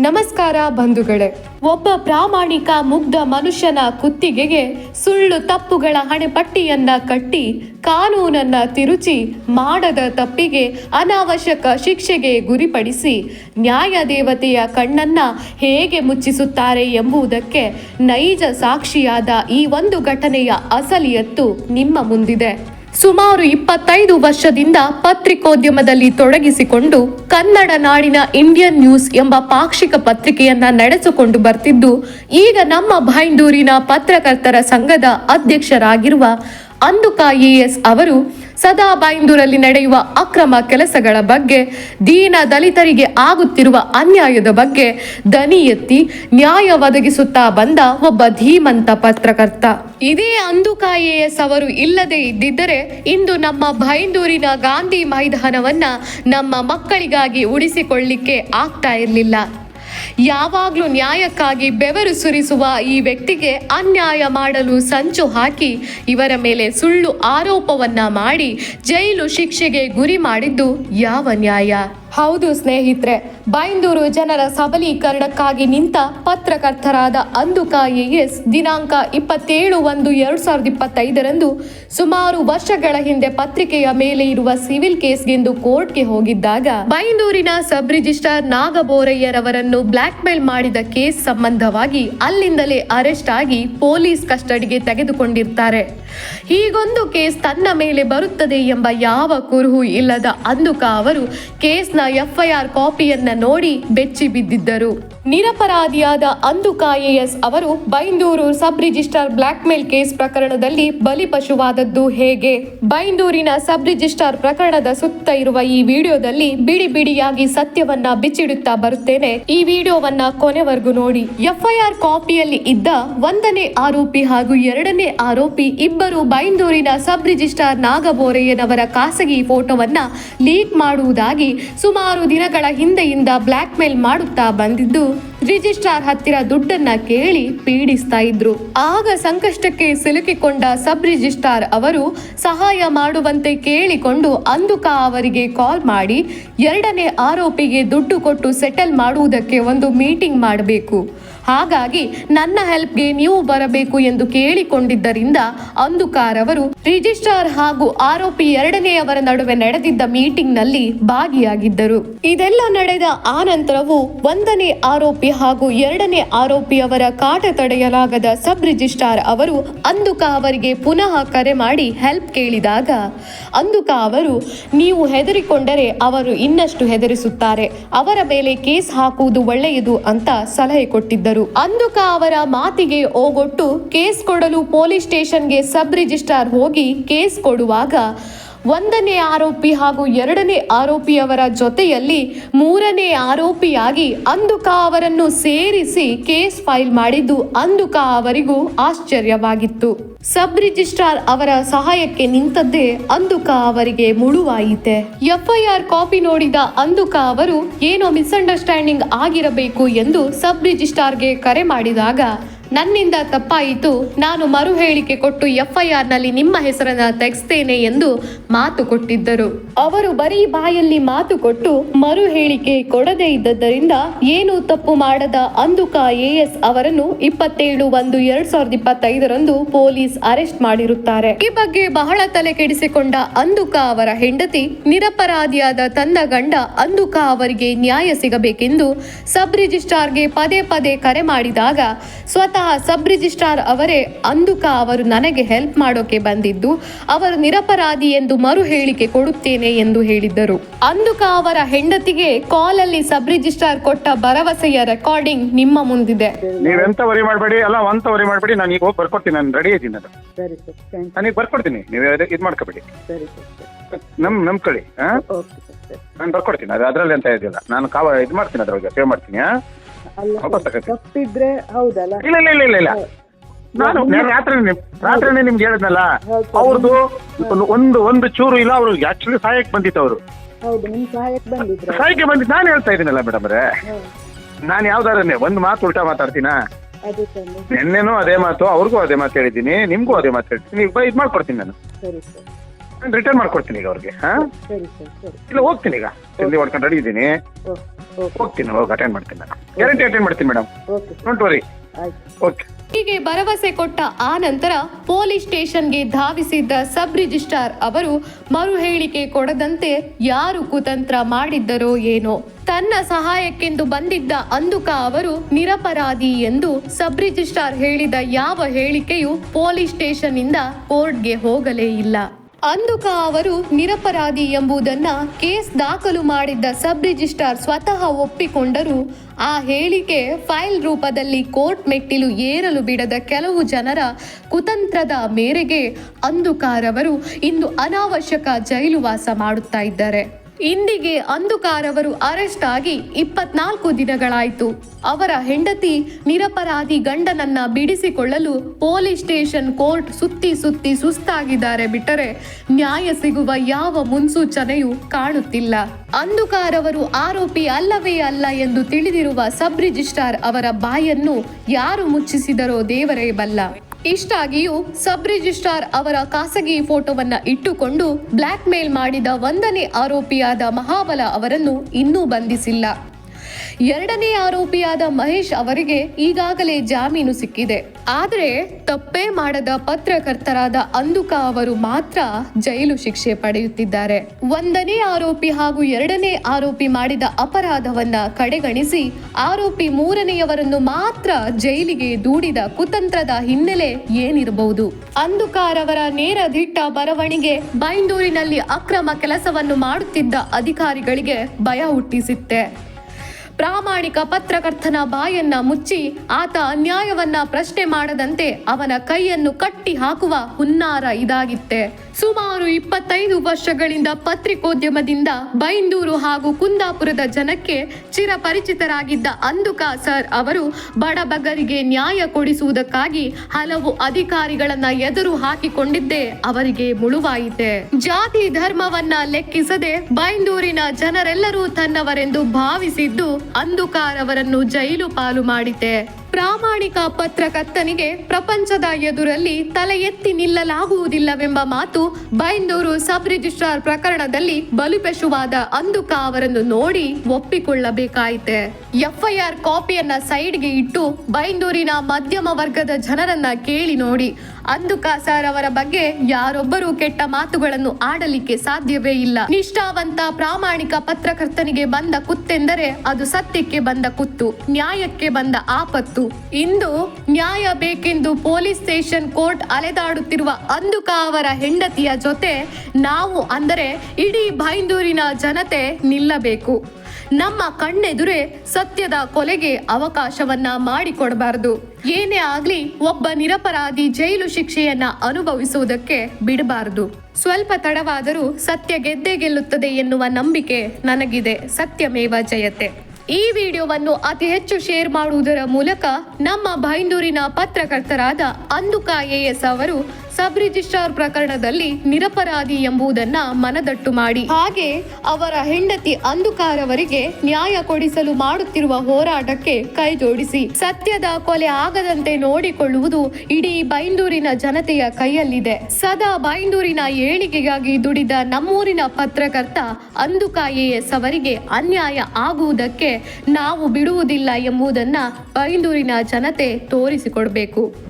ನಮಸ್ಕಾರ ಬಂಧುಗಳೇ. ಒಬ್ಬ ಪ್ರಾಮಾಣಿಕ ಮುಗ್ಧ ಮನುಷ್ಯನ ಕುತ್ತಿಗೆಗೆ ಸುಳ್ಳು ತಪ್ಪುಗಳ ಹಣೆಪಟ್ಟಿಯನ್ನ ಕಟ್ಟಿ ಕಾನೂನನ್ನ ತಿರುಚಿ ಮಾಡದ ತಪ್ಪಿಗೆ ಅನಾವಶ್ಯಕ ಶಿಕ್ಷೆಗೆ ಗುರಿಪಡಿಸಿ ನ್ಯಾಯ ದೇವತೆಯ ಕಣ್ಣನ್ನ ಹೇಗೆ ಮುಚ್ಚಿಸುತ್ತಾರೆ ಎಂಬುದಕ್ಕೆ ನೈಜ ಸಾಕ್ಷಿಯಾದ ಈ ಒಂದು ಘಟನೆಯ ಅಸಲಿಯತ್ತು ನಿಮ್ಮ ಮುಂದಿದೆ. ಸುಮಾರು ಇಪ್ಪತ್ತೈದು ವರ್ಷದಿಂದ ಪತ್ರಿಕೋದ್ಯಮದಲ್ಲಿ ತೊಡಗಿಸಿಕೊಂಡು ಕನ್ನಡ ನಾಡಿನ ಇಂಡಿಯನ್ ನ್ಯೂಸ್ ಎಂಬ ಪಾಕ್ಷಿಕ ಪತ್ರಿಕೆಯನ್ನ ನಡೆಸಿಕೊಂಡು ಬರ್ತಿದ್ದು, ಈಗ ನಮ್ಮ ಬೈಂದೂರಿನ ಪತ್ರಕರ್ತರ ಸಂಘದ ಅಧ್ಯಕ್ಷರಾಗಿರುವ ಅಂದುಕ ಎಎಸ್ ಅವರು ಸದಾ ಬೈಂದೂರಲ್ಲಿ ನಡೆಯುವ ಅಕ್ರಮ ಕೆಲಸಗಳ ಬಗ್ಗೆ ದೀನ ದಲಿತರಿಗೆ ಆಗುತ್ತಿರುವ ಅನ್ಯಾಯದ ಬಗ್ಗೆ ದನಿ ಎತ್ತಿ ನ್ಯಾಯ ಒದಗಿಸುತ್ತಾ ಬಂದ ಒಬ್ಬ ಧೀಮಂತ ಪತ್ರಕರ್ತ. ಇದೇ ಅಂದು ಎಸ್ ಅವರು ಇಲ್ಲದೆ ಇದ್ದಿದ್ದರೆ ಇಂದು ನಮ್ಮ ಬೈಂದೂರಿನ ಗಾಂಧಿ ಮೈದಾನವನ್ನ ನಮ್ಮ ಮಕ್ಕಳಿಗಾಗಿ ಉಳಿಸಿಕೊಳ್ಳಿಕ್ಕೆ ಆಗ್ತಾ ಇರಲಿಲ್ಲ. ಯಾವಾಗಲೂ ನ್ಯಾಯಕ್ಕಾಗಿ ಬೆವರು ಸುರಿಸುವ ಈ ವ್ಯಕ್ತಿಗೆ ಅನ್ಯಾಯ ಮಾಡಲು ಸಂಚು ಹಾಕಿ ಇವರ ಮೇಲೆ ಸುಳ್ಳು ಆರೋಪವನ್ನ ಮಾಡಿ ಜೈಲು ಶಿಕ್ಷೆಗೆ ಗುರಿ ಮಾಡಿದ್ದು ಯಾವ ನ್ಯಾಯ? ಹೌದು ಸ್ನೇಹಿತರೆ, ಬೈಂದೂರು ಜನರ ಸಬಲೀಕರಣಕ್ಕಾಗಿ ನಿಂತ ಪತ್ರಕರ್ತರಾದ ಅಂದುಕ ಎಸ್ ದಿನಾಂಕ ಇಪ್ಪತ್ತೇಳು ಒಂದು ಎರಡು ಸಾವಿರದ ಇಪ್ಪತ್ತೈದರಂದು ಸುಮಾರು ವರ್ಷಗಳ ಹಿಂದೆ ಪತ್ರಿಕೆಯ ಮೇಲೆ ಇರುವ ಸಿವಿಲ್ ಕೇಸ್ಗೆಂದು ಕೋರ್ಟ್ಗೆ ಹೋಗಿದ್ದಾಗ ಬೈಂದೂರಿನ ಸಬ್ ರಿಜಿಸ್ಟ್ರಾರ್ ನಾಗಬೋರಯ್ಯರವರನ್ನು ಬ್ಲಾಕ್ ಮೇಲ್ ಮಾಡಿದ ಕೇಸ್ ಸಂಬಂಧವಾಗಿ ಅಲ್ಲಿಂದಲೇ ಅರೆಸ್ಟ್ ಆಗಿ ಪೊಲೀಸ್ ಕಸ್ಟಡಿಗೆ ತೆಗೆದುಕೊಂಡಿರ್ತಾರೆ. ಹೀಗೊಂದು ಕೇಸ್ ತನ್ನ ಮೇಲೆ ಬರುತ್ತದೆ ಎಂಬ ಯಾವ ಕುರುಹು ಇಲ್ಲದ ಅಂದುಕ ಅವರು ಕೇಸ್ನ ಎಫ್ಐಆರ್ ಕಾಪಿಯನ್ನ ನೋಡಿ ಬೆಚ್ಚಿ ಬಿದ್ದಿದ್ದರು. ನಿರಪರಾಧಿಯಾದ Anduka A S Byndoor sub registrar blackmail case ಪ್ರಕರಣದಲ್ಲಿ ಬಲಿಪಶುವಾದದ್ದು ಹೇಗೆ? ಬೈಂದೂರಿನ ಸಬ್ ರಿಜಿಸ್ಟ್ರಾರ್ ಪ್ರಕರಣದ ಸುತ್ತ ಇರುವ ಈ ವಿಡಿಯೋದಲ್ಲಿ ಬಿಡಿ ಬಿಡಿಯಾಗಿ ಸತ್ಯವನ್ನ ಬಿಚ್ಚಿಡುತ್ತಾ ಬರುತ್ತೇನೆ. ಈ ವಿಡಿಯೋವನ್ನ ಕೊನೆವರೆಗೂ ನೋಡಿ. ಎಫ್ಐಆರ್ ಕಾಪಿಯಲ್ಲಿ ಇದ್ದ ಒಂದನೇ ಆರೋಪಿ ಹಾಗೂ ಎರಡನೇ ಆರೋಪಿ ಇಬ್ಬರು ಬೈಂದೂರಿನ ಸಬ್ ರಿಜಿಸ್ಟ್ರಾರ್ ನಾಗಬೋರಯ್ಯನವರ ಖಾಸಗಿ ಫೋಟೋವನ್ನ ಲೀಕ್ ಮಾಡುವುದಾಗಿ ಸುಮಾರು ದಿನಗಳ ಹಿಂದೆಯಿಂದ ಬ್ಲಾಕ್ ಮೇಲ್ ಮಾಡುತ್ತಾ ಬಂದಿದ್ದು ರಿಜಿಸ್ಟ್ರಾರ್ ಹತ್ತಿರ ದುಡ್ಡನ್ನ ಕೇಳಿ ಪೀಡಿಸ್ತಾ ಇದ್ರು. ಆಗ ಸಂಕಷ್ಟಕ್ಕೆ ಸಿಲುಕಿಕೊಂಡ ಸಬ್ ರಿಜಿಸ್ಟ್ರಾರ್ ಅವರು ಸಹಾಯ ಮಾಡುವಂತೆ ಕೇಳಿಕೊಂಡು ಅಂದುಕ ಅವರಿಗೆ ಕಾಲ್ ಮಾಡಿ ಎರಡನೇ ಆರೋಪಿಗೆ ದುಡ್ಡು ಕೊಟ್ಟು ಸೆಟಲ್ ಮಾಡುವುದಕ್ಕೆ ಒಂದು ಮೀಟಿಂಗ್ ಮಾಡಬೇಕು. ಹಾಗಾಗಿ ನನ್ನ ಹೆಲ್ಪ್ಗೆ ನೀವು ಬರಬೇಕು ಎಂದು ಕೇಳಿಕೊಂಡಿದ್ದರಿಂದ ಅಂದುಕಾರ್ ಅವರು ರಿಜಿಸ್ಟ್ರಾರ್ ಹಾಗೂ ಆರೋಪಿ ಎರಡನೆಯವರ ನಡುವೆ ನಡೆದಿದ್ದ ಮೀಟಿಂಗ್ನಲ್ಲಿ ಭಾಗಿಯಾಗಿದ್ದರು. ಇದೆಲ್ಲ ನಡೆದ ಆನಂತರವೂ ಒಂದನೇ ಆರೋಪಿ ಹಾಗೂ ಎರಡನೇ ಆರೋಪಿಯವರ ಕಾಟ ತಡೆಯಲಾಗದ ಸಬ್ ರಿಜಿಸ್ಟ್ರಾರ್ ಅವರು ಅಂದುಕ ಅವರಿಗೆ ಪುನಃ ಕರೆ ಮಾಡಿ ಹೆಲ್ಪ್ ಕೇಳಿದಾಗ ಅಂದುಕ ಅವರು, ನೀವು ಹೆದರಿಕೊಂಡರೆ ಅವರು ಇನ್ನಷ್ಟು ಹೆದರಿಸುತ್ತಾರೆ. ಅವರ ಮೇಲೆ ಕೇಸ್ ಹಾಕುವುದು ಒಳ್ಳೆಯದು ಅಂತ ಸಲಹೆ ಕೊಟ್ಟಿದ್ದರು. ಅಂದುಕ ಅವರ ಮಾತಿಗೆ ಓಗೊಟ್ಟು ಕೇಸ್ ಕೊಡಲು ಪೊಲೀಸ್ ಸ್ಟೇಷನ್ಗೆ ಸಬ್ ರಿಜಿಸ್ಟ್ರಾರ್ ಹೋಗಿ ಕೇಸ್ ಕೊಡುವಾಗ ಒಂದನೇ ಆರೋಪಿ ಹಾಗೂ ಎರಡನೇ ಆರೋಪಿಯವರ ಜೊತೆಯಲ್ಲಿ ಮೂರನೇ ಆರೋಪಿಯಾಗಿ ಅಂದುಕ ಅವರನ್ನು ಸೇರಿಸಿ ಕೇಸ್ ಫೈಲ್ ಮಾಡಿದ್ದು ಅಂದುಕ ಅವರಿಗೂ ಆಶ್ಚರ್ಯವಾಗಿತ್ತು. ಸಬ್ ರಿಜಿಸ್ಟ್ರಾರ್ ಅವರ ಸಹಾಯಕ್ಕೆ ನಿಂತದ್ದೇ ಅಂದುಕ ಅವರಿಗೆ ಮುಳುವಾಯಿತೆ. ಎಫ್ಐಆರ್ ಕಾಪಿ ನೋಡಿದ ಅಂದುಕ ಅವರು, ಏನೋ ಮಿಸ್ಅಂಡರ್ಸ್ಟ್ಯಾಂಡಿಂಗ್ ಆಗಿರಬೇಕು ಎಂದು ಸಬ್ ರಿಜಿಸ್ಟ್ರಾರ್ಗೆ ಕರೆ ಮಾಡಿದಾಗ ನನ್ನಿಂದ ತಪ್ಪಾಯಿತು. ನಾನು ಮರು ಹೇಳಿಕೆ ಕೊಟ್ಟು ಎಫ್ಐಆರ್ನಲ್ಲಿ ನಿಮ್ಮ ಹೆಸರನ್ನ ತೆಗೆಸ್ತೇನೆ ಎಂದು ಮಾತು ಕೊಟ್ಟಿದ್ದರು. ಅವರು ಬರೀ ಬಾಯಲ್ಲಿ ಮಾತು ಕೊಟ್ಟು ಮರು ಹೇಳಿಕೆ ಕೊಡದೇ ಇದ್ದದ್ದರಿಂದ ಏನು ತಪ್ಪು ಮಾಡದ ಅಂದುಕ ಎಎಸ್ ಅವರನ್ನು ಇಪ್ಪತ್ತೇಳು ಒಂದು ಎರಡ್ ಸಾವಿರದ ಇಪ್ಪತ್ತೈದರಂದು ಪೊಲೀಸ್ ಅರೆಸ್ಟ್ ಮಾಡಿರುತ್ತಾರೆ. ಈ ಬಗ್ಗೆ ಬಹಳ ತಲೆ ಕೆಡಿಸಿಕೊಂಡ ಅಂದುಕ ಅವರ ಹೆಂಡತಿ ನಿರಪರಾಧಿಯಾದ ತನ್ನ ಗಂಡ ಅಂದುಕ ಅವರಿಗೆ ನ್ಯಾಯ ಸಿಗಬೇಕೆಂದು ಸಬ್ ರಿಜಿಸ್ಟ್ರಾರ್ಗೆ ಪದೇ ಪದೇ ಕರೆ ಮಾಡಿದಾಗ ಸ್ವತಃ ಸಬ್ ರಿಜಿಸ್ಟ್ರಾರ್ ಅವರೇ ಅಂದುಕ ಅವರು ನನಗೆ ಹೆಲ್ಪ್ ಮಾಡೋಕೆ ಬಂದಿದ್ದು ಅವರು ನಿರಪರಾಧಿ ಎಂದು ಮರು ಹೇಳಿಕೆ ಕೊಡುತ್ತೇನೆ ಎಂದು ಹೇಳಿದ್ದರು. ಅಂದುಕ ಅವರ ಹೆಂಡತಿಗೆ ಕಾಲ್ ಅಲ್ಲಿ ಸಬ್ ರಿಜಿಸ್ಟ್ರಾರ್ ಕೊಟ್ಟ ಭರವಸೆಯ ರೆಕಾರ್ಡಿಂಗ್ ನಿಮ್ಮ ಮುಂದಿದೆ. ನೀವೆಂತ ವರಿ ಮಾಡಬೇಡಿ ಅಲ್ಲ ಅಂತ ವರಿ ಮಾಡಬೇಡಿ ನಾನು ಈಗ ಹೋಗಿ ಬರ್ಕೊಡ್ತೀನಿ ನಾನು ರೆಡಿ ಇದ್ದೀನಿ ಅದು. ಸರಿ ಸರ್ ಥ್ಯಾಂಕ್ ನಾನು ಈಗ ಬರ್ಕೊಡ್ತೀನಿ ನೀವು ಇದು ಮಾಡ್ಕೋಬೇಡಿ. ಸರಿ ಸರ್ ನಮ್ ನಂಬ್ಕೊಳ್ಳಿ ಹಾಂ ಓಕೆ ಸರ್ ನಾನು ಬರ್ಕೊಡ್ತೀನಿ ಅದು ಅದರಲ್ಲಿ ಅಂತ ಇದಿಲ್ಲ ನಾನು ಕಾವ ಇದು ಮಾಡ್ತೀನಿ ಅದ್ರೊಳಗೆ ಸೇವ್ ಮಾಡ್ತೀನಿ ಹಾಂ. ತಪ್ಪಿದ್ರೆ ಹೌದಲ್ಲ? ಇಲ್ಲ ಇಲ್ಲ ಇಲ್ಲ ಇಲ್ಲ. ಇಲ್ಲ ನಾನು ರಾತ್ರಿ ರಾತ್ರಿನೇ ನಿಮ್ಗೆ ಹೇಳಿದ್ನಲ್ಲ. ಅವ್ರದ್ದು ಒಂದು- ಒಂದು ಚೂರು ಇಲ್ಲ ಅವರು ಆಕ್ಚುಲಿ ಸಹಾಯಕ್ಕೆ ಬಂದಿತ್ತು ಅವರು. ಹೌದು ನಿಮ್ ಸಹಾಯಕ್ಕೆ ಬಂದಿದ್ರ. ಸಹಾಯಕ್ಕೆ ಬಂದಿದ್ದು ನಾನು ಹೇಳ್ತಾ ಇದ್ದೀನಲ್ಲ ಮೇಡಮ್ ಅವರೇ. ನಾನು ಯಾವ್ದಾರನ್ನೇ ಒಂದು ಮಾತು ಉಲ್ಟಾ ಮಾತಾಡ್ತೀನಾ? ನಿನ್ನೆನೂ ಅದೇ ಮಾತು ಅವ್ರಿಗೂ ಅದೇ ಮಾತು ಹೇಳಿದ್ದೀನಿ ನಿಮ್ಗೂ ಅದೇ ಮಾತು ಹೇಳ್ತೀನಿ. ಈಗ ಇದು ಮಾಡ್ಕೊಡ್ತೀನಿ ನಾನು. ನಾನು ರಿಟರ್ನ್ ಮಾಡ್ಕೊಡ್ತೀನಿ ಈಗ ಅವ್ರಿಗೆ ಹಾ? ಇಲ್ಲ ಹೋಗ್ತೀನಿ ಈಗ. ತಿಂಡಿ ಹೊಡ್ಕೊಂಡು ರೆಡಿ ಇದ್ದೀನಿ. ಹೋಗ್ತೀನಿ ಹೋಗಿ ಅಟೆಂಡ್ ಮಾಡ್ತೀನಿ ಗ್ಯಾರಂಟಿ ಅಟೆಂಡ್ ಮಾಡ್ತೀನಿ madam okay don't worry okay ಹೀಗೆ ಭರವಸೆ ಕೊಟ್ಟ ಆ ನಂತರ ಪೊಲೀಸ್ ಸ್ಟೇಷನ್ಗೆ ಧಾವಿಸಿದ್ದ ಸಬ್ ರಿಜಿಸ್ಟ್ರಾರ್ ಅವರು ಮರು ಹೇಳಿಕೆ ಕೊಡದಂತೆ ಯಾರು ಕುತಂತ್ರ ಮಾಡಿದ್ದರೋ ಏನೋ. ತನ್ನ ಸಹಾಯಕ್ಕೆಂದು ಬಂದಿದ್ದ ಅಂದುಕ ಅವರು ನಿರಪರಾಧಿ ಎಂದು ಸಬ್ ರಿಜಿಸ್ಟ್ರಾರ್ ಹೇಳಿದ ಯಾವ ಹೇಳಿಕೆಯು ಪೊಲೀಸ್ ಸ್ಟೇಷನ್ ಇಂದ ಕೋರ್ಟ್ಗೆ ಹೋಗಲೇ ಇಲ್ಲ. ಅಂದುಕ ಅವರು ನಿರಪರಾಧಿ ಎಂಬುದನ್ನ ಕೇಸ್ ದಾಖಲು ಮಾಡಿದ್ದ ಸಬ್ ರಿಜಿಸ್ಟ್ರಾರ್ ಸ್ವತಃ ಒಪ್ಪಿಕೊಂಡರು. ಆ ಹೇಳಿಕೆ ಫೈಲ್ ರೂಪದಲ್ಲಿ ಕೋರ್ಟ್ ಮೆಟ್ಟಿಲು ಏರಲು ಬಿಡದ ಕೆಲವು ಜನರ ಕುತಂತ್ರದ ಮೇರೆಗೆ ಅಂದುಕಾರವರು ಇಂದು ಅನಾವಶ್ಯಕ ಜೈಲುವಾಸ ಮಾಡುತ್ತಾ ಇದ್ದಾರೆ. ಇಂದಿಗೆ ಅಂದುಕಾರವರು ಅರೆಸ್ಟ್ ಆಗಿ ಇಪ್ಪತ್ನಾಲ್ಕು ದಿನಗಳಾಯಿತು. ಅವರ ಹೆಂಡತಿ ನಿರಪರಾಧಿ ಗಂಡನನ್ನ ಬಿಡಿಸಿಕೊಳ್ಳಲು ಪೊಲೀಸ್ ಸ್ಟೇಷನ್ ಕೋರ್ಟ್ ಸುತ್ತಿ ಸುತ್ತಿ ಸುಸ್ತಾಗಿದ್ದಾರೆ ಬಿಟ್ಟರೆ ನ್ಯಾಯ ಸಿಗುವ ಯಾವ ಮುನ್ಸೂಚನೆಯೂ ಕಾಣುತ್ತಿಲ್ಲ. ಅಂದುಕಾರವರು ಆರೋಪಿ ಅಲ್ಲವೇ ಅಲ್ಲ ಎಂದು ತಿಳಿದಿರುವ ಸಬ್ ರಿಜಿಸ್ಟ್ರಾರ್ ಅವರ ಬಾಯನ್ನು ಯಾರು ಮುಚ್ಚಿಸಿದರೋ ದೇವರೇ ಬಲ್ಲ. ಇಷ್ಟಾಗಿಯೂ ಸಬ್ ರಿಜಿಸ್ಟ್ರಾರ್ ಅವರ ಖಾಸಗಿ ಫೋಟೋವನ್ನ ಇಟ್ಟುಕೊಂಡು ಬ್ಲ್ಯಾಕ್ ಮೇಲ್ ಮಾಡಿದ ಒಂದನೇ ಆರೋಪಿಯಾದ ಮಹಾಬಲ ಅವರನ್ನು ಇನ್ನೂ ಬಂಧಿಸಿಲ್ಲ. ಎರಡನೇ ಆರೋಪಿಯಾದ ಮಹೇಶ್ ಅವರಿಗೆ ಈಗಾಗಲೇ ಜಾಮೀನು ಸಿಕ್ಕಿದೆ. ಆದರೆ ತಪ್ಪೇ ಮಾಡದ ಪತ್ರಕರ್ತರಾದ ಅಂದುಕ ಅವರು ಮಾತ್ರ ಜೈಲು ಶಿಕ್ಷೆ ಪಡೆಯುತ್ತಿದ್ದಾರೆ. ಒಂದನೇ ಆರೋಪಿ ಹಾಗೂ ಎರಡನೇ ಆರೋಪಿ ಮಾಡಿದ ಅಪರಾಧವನ್ನ ಕಡೆಗಣಿಸಿ ಆರೋಪಿ ಮೂರನೆಯವರನ್ನು ಮಾತ್ರ ಜೈಲಿಗೆ ದೂಡಿದ ಕುತಂತ್ರದ ಹಿನ್ನೆಲೆ ಏನಿರಬಹುದು. ಅಂದುಕಾರವರ ನೇರ ದಿಟ್ಟ ಬರವಣಿಗೆ ಬೈಂದೂರಿನಲ್ಲಿ ಅಕ್ರಮ ಕೆಲಸವನ್ನು ಮಾಡುತ್ತಿದ್ದ ಅಧಿಕಾರಿಗಳಿಗೆ ಭಯ ಹುಟ್ಟಿಸಿತ್ತೆ. ಪ್ರಾಮಾಣಿಕ ಪತ್ರಕರ್ತನ ಬಾಯನ್ನ ಮುಚ್ಚಿ ಆತ ಅನ್ಯಾಯವನ್ನ ಪ್ರಶ್ನೆ ಮಾಡದಂತೆ ಅವನ ಕೈಯನ್ನು ಕಟ್ಟಿ ಹಾಕುವ ಹುನ್ನಾರ ಇದಾಗಿತ್ತೆ. ಸುಮಾರು ಇಪ್ಪತ್ತೈದು ವರ್ಷಗಳಿಂದ ಪತ್ರಿಕೋದ್ಯಮದಿಂದ ಬೈಂದೂರು ಹಾಗೂ ಕುಂದಾಪುರದ ಜನಕ್ಕೆ ಚಿರಪರಿಚಿತರಾಗಿದ್ದ ಅಂದುಕ ಸರ್ ಅವರು ಬಡಬಗರಿಗೆ ನ್ಯಾಯ ಕೊಡಿಸುವುದಕ್ಕಾಗಿ ಹಲವು ಅಧಿಕಾರಿಗಳನ್ನ ಎದುರು ಹಾಕಿಕೊಂಡಿದ್ದೇ ಅವರಿಗೆ ಮುಳುವಾಯಿತೆ. ಜಾತಿ ಧರ್ಮವನ್ನ ಲೆಕ್ಕಿಸದೆ ಬೈಂದೂರಿನ ಜನರೆಲ್ಲರೂ ತನ್ನವರೆಂದು ಭಾವಿಸಿದ್ದು ಅಂದುಕಾರ್ ಅವರನ್ನು ಜೈಲು ಪಾಲು ಮಾಡಿದೆ ಪ್ರಾಮಾಣಿಕ ಪತ್ರಕರ್ತನಿಗೆ ಪ್ರಪಂಚದ ಎದುರಲ್ಲಿ ತಲೆ ಎತ್ತಿ ನಿಲ್ಲಲಾಗುವುದಿಲ್ಲವೆಂಬ ಮಾತು ಬೈಂದೂರು ಸಬ್ ರಿಜಿಸ್ಟ್ರಾರ್ ಪ್ರಕರಣದಲ್ಲಿ ಬಲುಪೆಶುವಾದ ಅಂದುಕ ಅವರನ್ನು ನೋಡಿ ಒಪ್ಪಿಕೊಳ್ಳಬೇಕಾಯಿತೆ. ಎಫ್ಐಆರ್ ಕಾಪಿಯನ್ನ ಸೈಡ್ಗೆ ಇಟ್ಟು ಬೈಂದೂರಿನ ಮಧ್ಯಮ ವರ್ಗದ ಜನರನ್ನ ಕೇಳಿ ನೋಡಿ. ಅಂದುಕ ಕಾಸಾರ್ ಅವರ ಬಗ್ಗೆ ಯಾರೊಬ್ಬರು ಕೆಟ್ಟ ಮಾತುಗಳನ್ನು ಆಡಲಿಕ್ಕೆ ಸಾಧ್ಯವೇ ಇಲ್ಲ. ನಿಷ್ಠಾವಂತ ಪ್ರಾಮಾಣಿಕ ಪತ್ರಕರ್ತನಿಗೆ ಬಂದ ಕುತ್ತೆಂದರೆ ಅದು ಸತ್ಯಕ್ಕೆ ಬಂದ ಕುತ್ತು, ನ್ಯಾಯಕ್ಕೆ ಬಂದ ಆಪತ್ತು. ಇಂದು ನ್ಯಾಯ ಬೇಕೆಂದು ಪೊಲೀಸ್ ಸ್ಟೇಷನ್ ಕೋರ್ಟ್ ಅಲೆದಾಡುತ್ತಿರುವ ಅಂದುಕ ಅವರ ಹೆಂಡತಿಯ ಜೊತೆ ನಾವು ಅಂದರೆ ಇಡೀ ಬೈಂದೂರಿನ ಜನತೆ ನಿಲ್ಲಬೇಕು. ನಮ್ಮ ಕಣ್ಣೆದುರೇ ಸತ್ಯದ ಕೊಲೆಗೆ ಅವಕಾಶವನ್ನ ಮಾಡಿಕೊಡಬಾರದು. ಏನೇ ಆಗ್ಲಿ ಒಬ್ಬ ನಿರಪರಾಧಿ ಜೈಲು ಶಿಕ್ಷೆಯನ್ನ ಅನುಭವಿಸುವುದಕ್ಕೆ ಬಿಡಬಾರದು. ಸ್ವಲ್ಪ ತಡವಾದರೂ ಸತ್ಯ ಗೆದ್ದೇ ಗೆಲ್ಲುತ್ತದೆ ಎನ್ನುವ ನಂಬಿಕೆ ನನಗಿದೆ. ಸತ್ಯಮೇವ ಜಯತೆ. ಈ ವಿಡಿಯೋವನ್ನು ಅತಿ ಹೆಚ್ಚು ಶೇರ್ ಮಾಡುವುದರ ಮೂಲಕ ನಮ್ಮ ಬೈಂದೂರಿನ ಪತ್ರಕರ್ತರಾದ Anduka A S sub registrar ಪ್ರಕರಣದಲ್ಲಿ ನಿರಪರಾಧಿ ಎಂಬುದನ್ನ ಮನದಟ್ಟು ಮಾಡಿ. ಹಾಗೆ ಅವರ ಹೆಂಡತಿ ಅಂದುಕಾರವರಿಗೆ ನ್ಯಾಯ ಕೊಡಿಸಲು ಮಾಡುತ್ತಿರುವ ಹೋರಾಟಕ್ಕೆ ಕೈ ಜೋಡಿಸಿ. ಸತ್ಯದ ಕೊಲೆ ಆಗದಂತೆ ನೋಡಿಕೊಳ್ಳುವುದು ಇಡೀ ಬೈಂದೂರಿನ ಜನತೆಯ ಕೈಯಲ್ಲಿದೆ. ಸದಾ ಬೈಂದೂರಿನ ಏಳಿಗೆಗಾಗಿ ದುಡಿದ ನಮ್ಮೂರಿನ ಪತ್ರಕರ್ತ ಅಂದುಕ ಎಎಸ್ ಅವರಿಗೆ ಅನ್ಯಾಯ ಆಗುವುದಕ್ಕೆ ನಾವು ಬಿಡುವುದಿಲ್ಲ ಎಂಬುದನ್ನ ಬೈಂದೂರಿನ ಜನತೆ ತೋರಿಸಿಕೊಡ್ಬೇಕು.